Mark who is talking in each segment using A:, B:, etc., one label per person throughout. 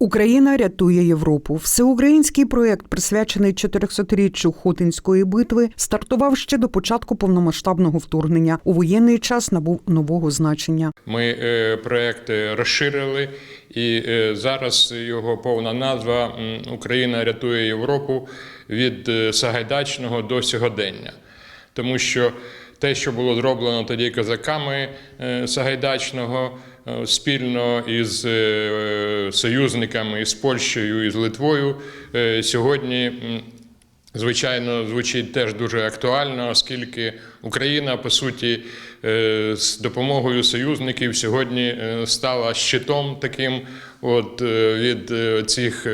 A: Україна рятує Європу. Всеукраїнський проєкт, присвячений 400-річчю Хотинської битви, стартував ще до початку повномасштабного вторгнення. У воєнний час набув нового значення.
B: Ми е, проект е, розширили, і е, зараз його повна назва Україна рятує Європу від Сагайдачного до сьогодення. Тому що те, що було зроблено тоді козаками Сагайдачного, спільно із е, союзниками із Польщею і з Литвою, е, сьогодні звичайно, звучить теж дуже актуально, оскільки Україна, по суті, е, з допомогою союзників сьогодні е, стала щитом таким от, е, від цих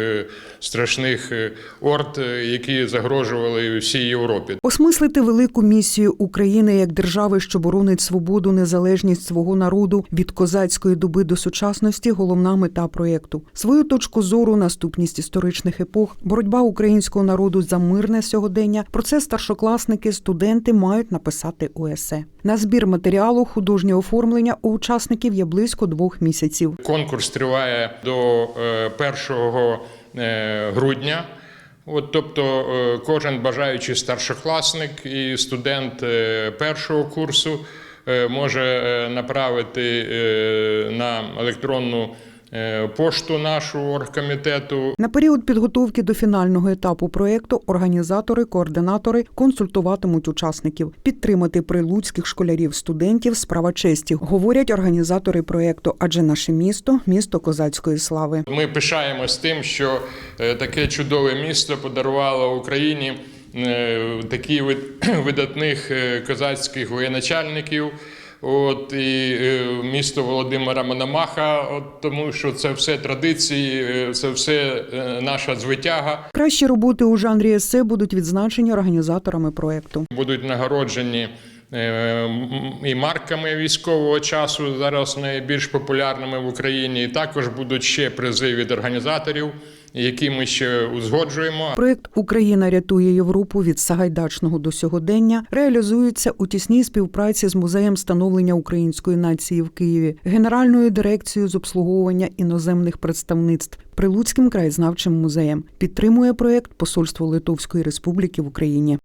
B: страшних орд, які загрожували всій Європі.
A: Осмислити велику місію України як держави, що боронить свободу, незалежність свого народу від козацької доби до сучасності головна мета проєкту. Свою точку зору, наступність історичних епох, боротьба українського народу за мирне сьогодення. Про це старшокласники, студенти мають написати у есе. На збір матеріалу художнє оформлення у учасників є близько двох місяців.
B: Конкурс триває до е, 1 е, грудня. От, тобто е, кожен бажаючий старшокласник і студент е, першого курсу е, може е, направити е, на електронну е, пошту нашу оргкомітету
A: На період підготовки до фінального етапу проєкту організатори, координатори консультуватимуть учасників. Підтримати прилуцьких школярів студентів справа честі, говорять організатори проєкту. Адже наше місто місто козацької слави.
B: Ми пишаємось тим, що е, таке чудове місто подарувало Україні е, такі вид- видатних е, козацьких воєначальників. От і е, місто Володимира Мономаха, от тому що це все традиції, е, це все е, наша звитяга.
A: Кращі роботи у жанрі есе будуть відзначені організаторами проєкту.
B: Будуть нагороджені і марками військового часу, зараз найбільш популярними в Україні. І також будуть ще призи від організаторів, які ми ще узгоджуємо.
A: Проект Україна рятує Європу від Сагайдачного до сьогодення реалізується у тісній співпраці з музеєм становлення української нації в Києві, Генеральною дирекцією з обслуговування іноземних представництв, Прилуцьким краєзнавчим музеєм. Підтримує проект Посольство Литовської Республіки в Україні.